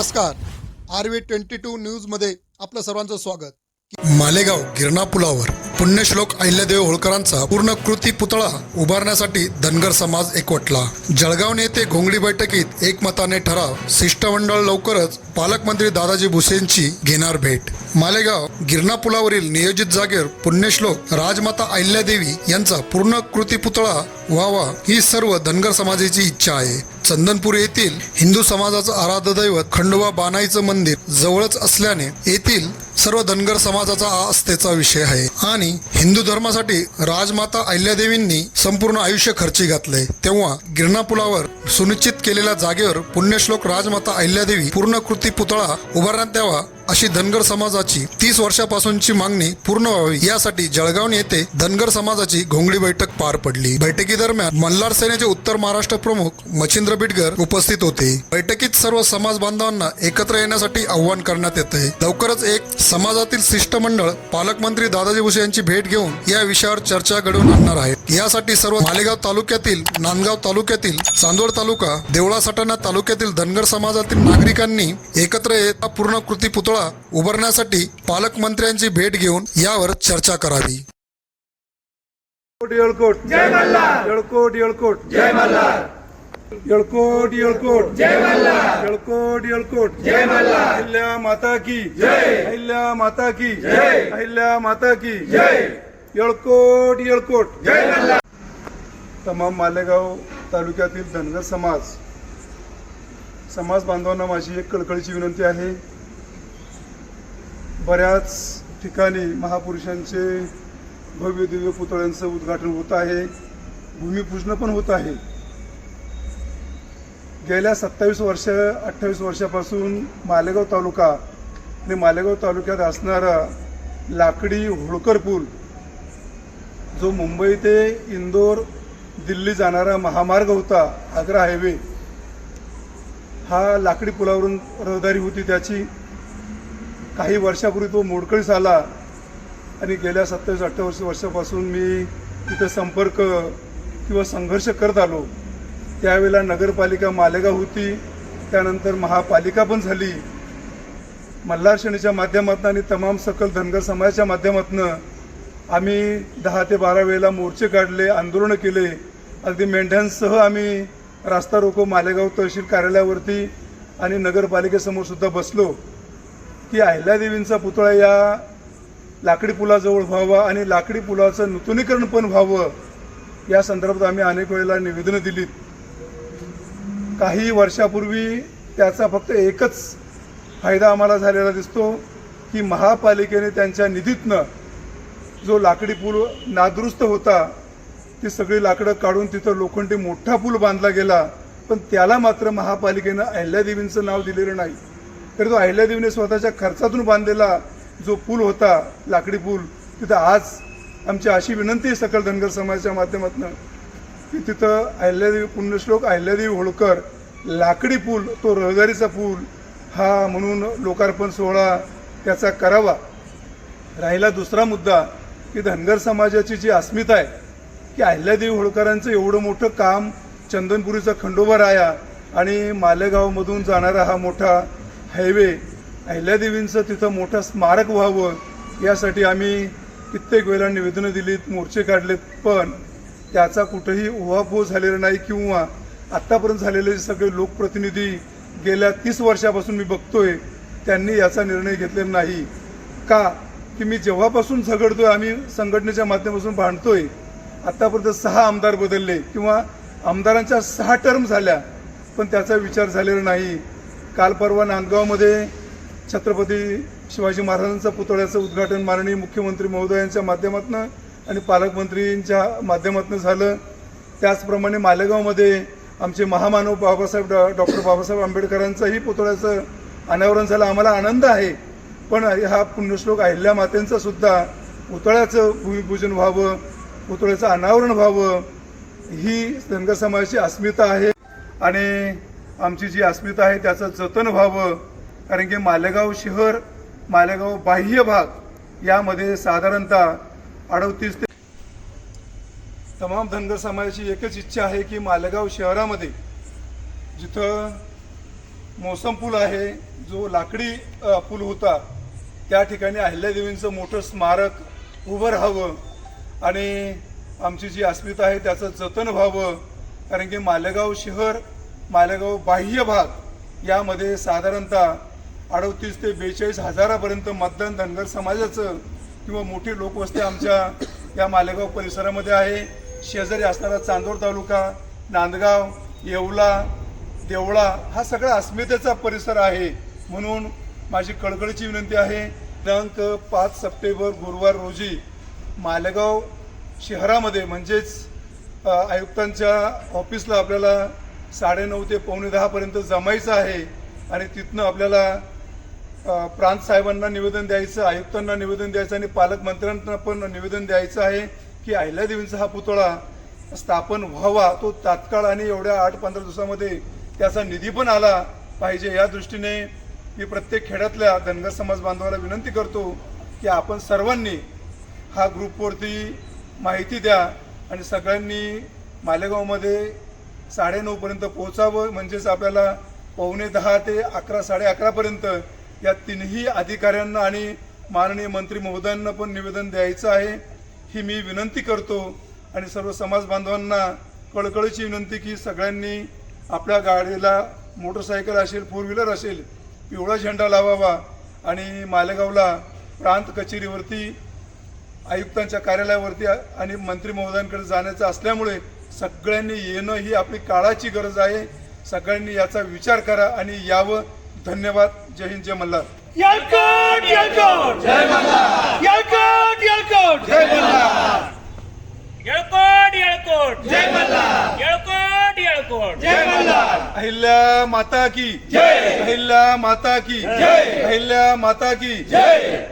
नमस्कार. R V twenty two न्यूजमध्ये आपलं सर्वांचं स्वागत. मालेगाव गिरणा पुलावर पुण्यश्लोक अहिल्यादेव होळकरांचा पूर्ण कृती पुतळा उभारण्यासाठी धनगर समाज एकवटला. जळगाव नेते घोंगडी बैठकीत एकमताने ठराव शिष्टमंडळ लवकरच पालकमंत्री दादाजी भुसेंची घेणार भेट. मालेगाव गिरणा पुलावरील नियोजित जागेवर पुण्यश्लोक राजमाता अहिल्यादेवी यांचा पूर्ण कृती पुतळा व्हावा ही सर्व धनगर समाजाची इच्छा आहे. चंदनपूर येथील हिंदू समाजाचं आराध्य दैवत खंडोबा बानाईचं मंदिर जवळच असल्याने येथील सर्व धनगर समाजाचा आस्थेचा विषय आहे. आणि हिंदू धर्मासाठी राजमाता अहिल्यादेवींनी संपूर्ण आयुष्य खर्ची घातले तेव्हा गिरणा पुलावर सुनिश्चित केलेल्या जागेवर पुण्यश्लोक राजमाता अहिल्यादेवी पूर्ण कृती पुतळा उभारण्यात यावा अशी धनगर समाजाची तीस वर्षापासूनची मागणी पूर्ण व्हावी. यासाठी जळगाव येथे धनगर समाजाची घोंगडी बैठक पार पडली. बैठकीदरम्यान मल्हार सेनेचे उत्तर महाराष्ट्र प्रमुख मच्छिंद्र बिटगर उपस्थित होते. बैठकीत सर्व समाज बांधवांना एकत्र येण्यासाठी आव्हान करण्यात येते. लवकरच एक समाजातील शिष्टमंडळ पालकमंत्री दादाजी भुसे यांची भेट घेऊन या विषयावर चर्चा घडवून आणणार आहे. यासाठी सर्व मालेगाव तालुक्यातील नांदगाव तालुक्यातील चांदोड तालुका देवळा सटाणा तालुक्यातील धनगर समाजातील नागरिकांनी एकत्र येत पूर्ण कृती पुतळा उभारण्यासाठी पालकमंत्र्यांची भेट घेऊन यावर चर्चा करावी. येळकोट जय येळकोट येळकोट. जय येळकोट येळकोट. जय मल्हार येळकोट येळकोट. जय मल्हार अहिल्या माता की. जय अहिल्या माता की. जय अहिल्या माता की. जय येळकोट येळकोट. जय मल्हार तमाम मालेगाव तालुक्यातील धनगर समाज समाज बांधवांना माझी एक कळकळीची विनंती आहे. बऱ्याच ठिकाणी महापुरुषांचे भव्य दिव्य पुतळ्यांचं उद्घाटन होत आहे. भूमिपूजन पण होत आहे. गेल्या सत्तावीस वर्ष अठ्ठावीस वर्षापासून मालेगाव तालुका आणि मालेगाव तालुक्यात असणारा लाकडी होळकर पूल जो मुंबई ते इंदोर दिल्ली जाणारा महामार्ग होता आग्रा हायवे हा लाकडी पुलावरून रहदारी होती त्याची. काही वर्षापूर्वी तो मोडकळीस आला आणि गेल्या सत्तावीस अठ्ठावीस वर्षापासून मी तिथे संपर्क किंवा संघर्ष करत आलो. त्यावेळेला नगरपालिका मालेगाव होती. त्यानंतर महापालिका पण झाली. मल्हार श्रेणीच्या माध्यमातून आणि तमाम सकल धनगर समाजाच्या माध्यमातून आम्ही दहा ते बारा वेळेला मोर्चे काढले आंदोलनं केले. अगदी मेंढ्यांसह आम्ही रास्ता रोको मालेगाव तहसील कार्यालयावरती आणि नगरपालिकेसमोर सुद्धा बसलो. की अहिल्यादेवींचा पुतळा या लाकडी पुलाजवळ व्हावा आणि लाकडी पुलाचं नूतनीकरण पण व्हावं या संदर्भात आम्ही अनेक वेळेला निवेदनं दिलीत. काही वर्षापूर्वी त्याचा फक्त एकच फायदा आम्हाला झालेला दिसतो की महापालिकेने त्यांच्या निधीतनं जो लाकडी पूल नादुरुस्त होता ती सगळी लाकडं काढून तिथं लोखंडी मोठा पूल बांधला गेला पण त्याला मात्र महापालिकेनं अहिल्यादेवींचं नाव दिलेलं नाही. तर तो अहिल्यादेवीने स्वतःच्या खर्चातून बांधलेला जो पूल होता लाकडी पूल तिथं आज आमची अशी विनंती आहे सकल धनगर समाजाच्या माध्यमातून की तिथं अहिल्यादेवी पुण्यश्लोक अहिल्यादेवी होळकर लाकडी पूल तो रहदारीचा पूल हा म्हणून लोकार्पण सोहळा त्याचा करावा. राहिला दुसरा मुद्दा की धनगर समाजाची जी अस्मिता आहे की अहिल्यादेवी होळकरांचं एवढं मोठं काम चंदनपुरीचा खंडोबा राया आणि मालेगावमधून जाणारा हा मोठा हायवे अहिल्यादेवींचं तिथं मोठं स्मारक व्हावं यासाठी आम्ही कित्येक वेळेला निवेदनं दिलीत मोर्चे काढलेत पण त्याचा कुठंही उहापोह झालेला नाही किंवा आत्तापर्यंत झालेले सगळे लोकप्रतिनिधी गेल्या तीस वर्षापासून मी बघतोय त्यांनी याचा निर्णय घेतलेला नाही. का? की मी जेव्हापासून झगडतोय आम्ही संघटनेच्या माध्यमातून भांडतोय आत्तापर्यंत सहा आमदार बदलले किंवा आमदारांच्या सहा टर्म झाल्या पण त्याचा विचार झालेला नाही. काल परवा नांदगावमध्ये छत्रपती शिवाजी महाराजांचा पुतळ्याचं उद्घाटन माननीय मुख्यमंत्री महोदयांच्या माध्यमातून आणि पालकमंत्रींच्या माध्यमातून झालं. त्याचप्रमाणे मालेगावमध्ये आमचे महामानव बाबासाहेब डॉ डॉक्टर बाबासाहेब आंबेडकरांचंही पुतळ्याचं अनावरण झालं. आम्हाला आनंद आहे पण हा पुण्यश्लोक अहिल्या मातेंचा सुद्धा पुतळ्याचं भूमिपूजन व्हावं पुतळ्याचं अनावरण व्हावं ही धनगर समाजाची अस्मिता आहे. आणि आमची जी अस्मिता आहे त्याचं जतन व्हावं. कारण की मालेगाव शहर मालेगाव बाह्य भाग यामध्ये साधारणतः अडतीस ते तमाम धनगर समाजाची एकच इच्छा आहे की मालेगाव शहरामध्ये जिथं मोसम पूल आहे जो लाकडी पूल होता त्या ठिकाणी अहिल्यादेवींचं मोठं स्मारक उभं राहावं आणि आमची जी अस्मिता आहे त्याचं जतन व्हावं. कारण की मालेगाव शहर मालेगाव बाह्य भाग यामध्ये साधारणतः अडतीस ते बेचाळीस हजारापर्यंत मतदान धनगर समाजाचं किंवा मोठी लोकवस्ती आमच्या या मालेगाव परिसरामध्ये आहे. शेजारी असणारा चांदोर तालुका नांदगाव येवला देवळा हा सगळा अस्मितेचा परिसर आहे म्हणून माझी कळकळीची विनंती आहे. दिनांक पाच सप्टेंबर गुरुवार रोजी मालेगाव शहरामध्ये म्हणजेच आयुक्तांच्या ऑफिसला आपल्याला साडेनऊ ते पावणे दहापर्यंत जमायचं आहे आणि तिथनं आपल्याला प्रांत साहेबांना निवेदन द्यायचं आयुक्तांना निवेदन द्यायचं आणि पालकमंत्र्यांना पण निवेदन द्यायचं आहे की अहिल्यादेवींचा हा पुतळा स्थापन व्हावा. तो तात्काळ आणि एवढ्या आठ पंधरा दिवसामध्ये त्याचा निधी पण आला पाहिजे. या दृष्टीने मी प्रत्येक खेड्यातल्या धनगर समाज बांधवाला विनंती करतो की आपण सर्वांनी हा ग्रुपवरती माहिती द्या आणि सगळ्यांनी मालेगावमध्ये साडेनऊपर्यंत पोहोचावं म्हणजेच आपल्याला पावणे दहा ते अकरा साडे अकरापर्यंत या तिन्ही अधिकाऱ्यांना आणि माननीय मंत्री महोदयांना पण निवेदन द्यायचं आहे. ही मी विनंती करतो आणि सर्व समाज बांधवांना कळकळीची विनंती की सगळ्यांनी आपल्या गाडीला मोटरसायकल असेल फोर व्हीलर असेल पिवळा झेंडा लावावा आणि मालेगावला प्रांत कचेरीवरती आयुक्तांच्या कार्यालयावरती आणि मंत्री महोदयांकडे जाण्याचं असल्यामुळे सगळ्यांनी येणं ही आपली काळाची गरज आहे. सगळ्यांनी याचा विचार करा आणि यावं. धन्यवाद. जय हिंद जय मल्हार. अहिल्या माता की. जय. अहिल्या माता की. जय. अहिल्या माता की. जय.